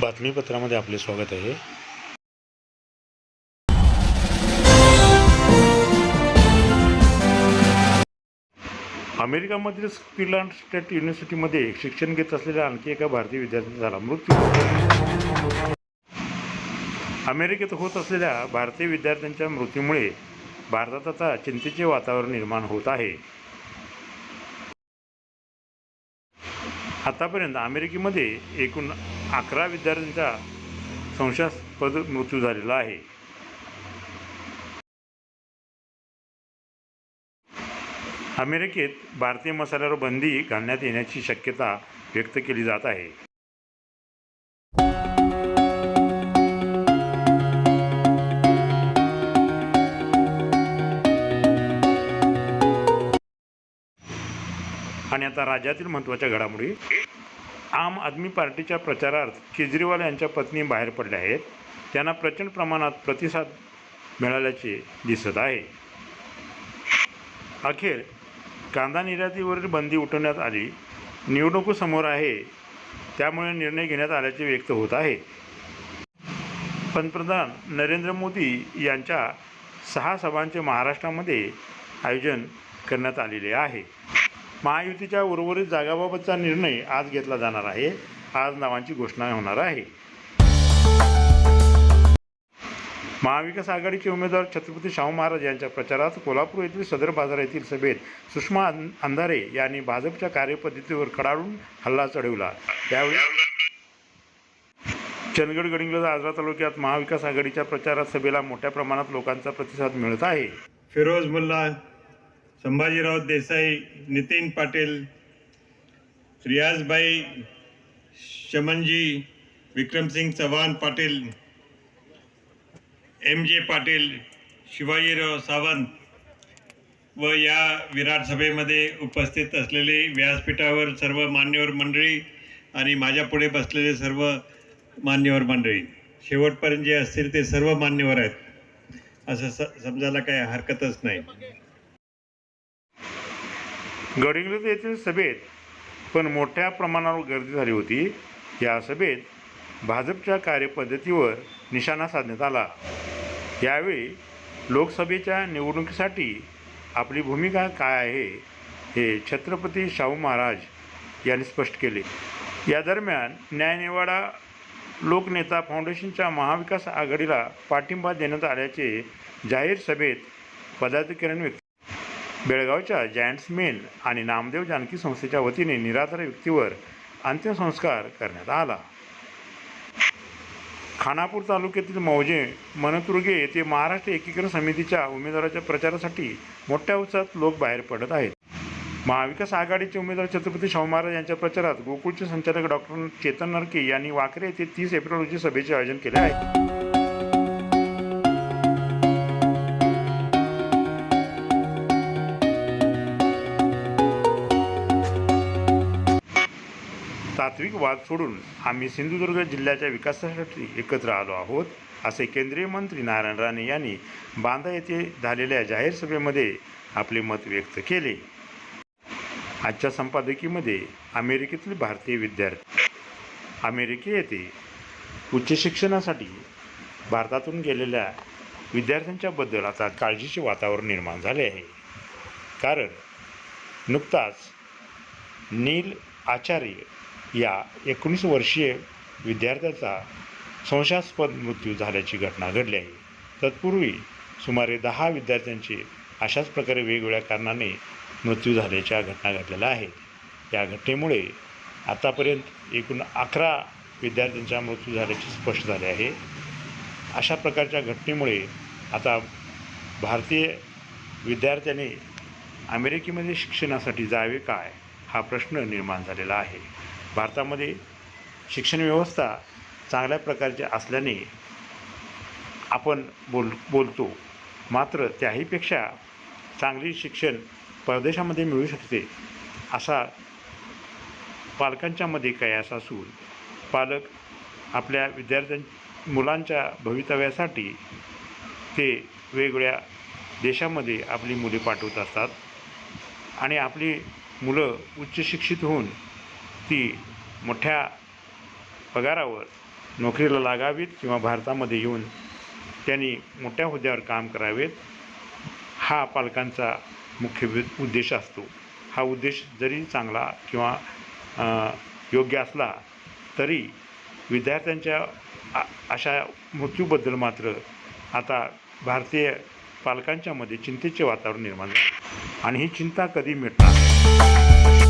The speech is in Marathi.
बातमीपत्रामध्ये आपले स्वागत आहे. अमेरिकामधील स्किलांड स्टेट युनिव्हर्सिटीमध्ये शिक्षण घेत असलेल्या आणखी एका भारतीय विद्यार्थ्याचा झाला मृत्यू. अमेरिकेत होत असलेल्या भारतीय विद्यार्थ्यांच्या मृत्यूमुळे भारतात आता चिंतेचे वातावरण निर्माण होत आहे. आतापर्यंत अमेरिकेमध्ये एकूण अकरा विद्यार्थ्यांचा संशयास्पद मृत्यू झालेला आहे. अमेरिकेत भारतीय मसाल्यावर बंदी घालण्यात येण्याची शक्यता व्यक्त केली जात आहे. आणि आता राज्यातील महत्त्वाच्या घडामोडी. आम आदमी पार्टीच्या प्रचारार्थ केजरीवाल यांच्या पत्नी बाहेर पडल्या आहेत. त्यांना प्रचंड प्रमाणात प्रतिसाद मिळाल्याचे दिसत आहे. अखेर कांदा निर्यातीवरील बंदी उठवण्यात आली. निवडणुकीसमोर आहे. त्यामुळे निर्णय घेण्यात आल्याचे व्यक्त होत आहे. पंतप्रधान नरेंद्र मोदी यांच्या सहा सभांचे महाराष्ट्रामध्ये आयोजन करण्यात आलेले आहे. महायुतीच्या उर्वरित जागाबाबतचा निर्णय आज घेतला जाणार आहे. आज नावांची घोषणा होणार आहे. महाविकास आघाडीचे उमेदवार छत्रपती शाहू महाराज यांच्या प्रचारात कोल्हापूर येथील सदर बाजार येथील सभेत सुषमा अंधारे यांनी भाजपच्या कार्यपद्धतीवर कडाडून हल्ला चढवला. त्यावेळी चंदगड गडिंग्लज आजरा तालुक्यात महाविकास आघाडीच्या प्रचारात सभेला मोठ्या प्रमाणात लोकांचा प्रतिसाद मिळत आहे. फिरोज मुल्ला संभाजीराव देसाई नितीन पाटील रियाजभाई शमनजी विक्रमसिंग चव्हाण पाटील एम जे पाटील शिवाजीराव सावंत व या विराट सभेमध्ये उपस्थित असलेले व्यासपीठावर सर्व मान्यवर मंडळी आणि माझ्यापुढे बसलेले सर्व मान्यवर मंडळी. शेवटपर्यंत जे असतील ते सर्व मान्यवर आहेत. असं स समजायला काही हरकतच नाही. गडिंग्लज येथील सभेत पण मोठ्या प्रमाणावर गर्दी झाली होती. या सभेत भाजपच्या कार्यपद्धतीवर निशाणा साधण्यात आला. यावेळी लोकसभेच्या निवडणुकीसाठी आपली भूमिका काय आहे हे छत्रपती शाहू महाराज यांनी स्पष्ट केले. या दरम्यान न्यायनिवाडा लोकनेता फाउंडेशनच्या महाविकास आघाडीला पाठिंबा देण्यात आल्याचे जाहीर सभेत पदाधिकाऱ्यांनी व्यक्त बेळगावच्या जायंट्स मेल आणि नामदेव जानकी संस्थेच्या वतीने निराधार व्यक्तीवर अंत्यसंस्कार करण्यात आला. खानापूर तालुक्यातील मौजे मनतुर्गे येथे महाराष्ट्र एकीकरण समितीच्या उमेदवाराच्या प्रचारासाठी मोठ्या उत्साहात लोक बाहेर पडत आहेत. महाविकास आघाडीचे उमेदवार छत्रपती शाहू महाराज यांच्या प्रचारात गोकुळचे संचालक डॉक्टर चेतन नरके यांनी वाकरे येथे तीस एप्रिल रोजी सभेचे आयोजन केले आहे. तात्विक वाद सोडून आम्ही सिंधुदुर्ग जिल्ह्याच्या विकासासाठी एकत्र आलो आहोत असे केंद्रीय मंत्री नारायण राणे यांनी बांदा येथे झालेल्या जाहीर सभेमध्ये आपले मत व्यक्त केले. आजच्या संपादकीमध्ये अमेरिकेतील भारतीय विद्यार्थी अमेरिके येथे उच्च शिक्षणासाठी भारतातून गेलेल्या विद्यार्थ्यांच्याबद्दल आता काळजीचे वातावरण निर्माण झाले आहे. कारण नुकताच नील आचार्य या एकोणीस वर्षीय विद्यार्थ्याचा संशयास्पद मृत्यू झाल्याची घटना घडली आहे. तत्पूर्वी सुमारे दहा विद्यार्थ्यांचे अशाच प्रकारे वेगवेगळ्या कारणाने मृत्यू झाल्याच्या घटना घडलेल्या आहेत. या घटनेमुळे आतापर्यंत एकूण अकरा विद्यार्थ्यांचा मृत्यू झाल्याचे स्पष्ट झाले आहे. अशा प्रकारच्या घटनेमुळे आता भारतीय विद्यार्थ्याने अमेरिकेमध्ये शिक्षणासाठी जावे काय हा प्रश्न निर्माण झालेला आहे. भारतामध्ये शिक्षण व्यवस्था चांगल्या प्रकारची असल्याने आपण बोल बोलतो. मात्र त्याहीपेक्षा चांगली शिक्षण परदेशामध्ये मिळू शकते असा पालकांच्यामध्ये कयास असून पालक आपल्या विद्यार्थ्यां मुलांच्या भवितव्यासाठी ते वेगवेगळ्या देशामध्ये आपली मुले पाठवत असतात. आणि आपली मुलं उच्च शिक्षित होऊन ती मोठ्या पगारावर नोकरीला लागावीत किंवा भारतामध्ये येऊन त्यांनी मोठ्या हुद्द्यावर काम करावेत हा पालकांचा मुख्य उद्देश असतो. हा उद्देश जरी चांगला किंवा योग्य असला तरी विद्यार्थ्यांच्या आ- अशा मृत्यूबद्दल मात्र आता भारतीय पालकांच्यामध्ये चिंतेचे वातावरण निर्माण झाले. आणि ही चिंता कधी मिटणार?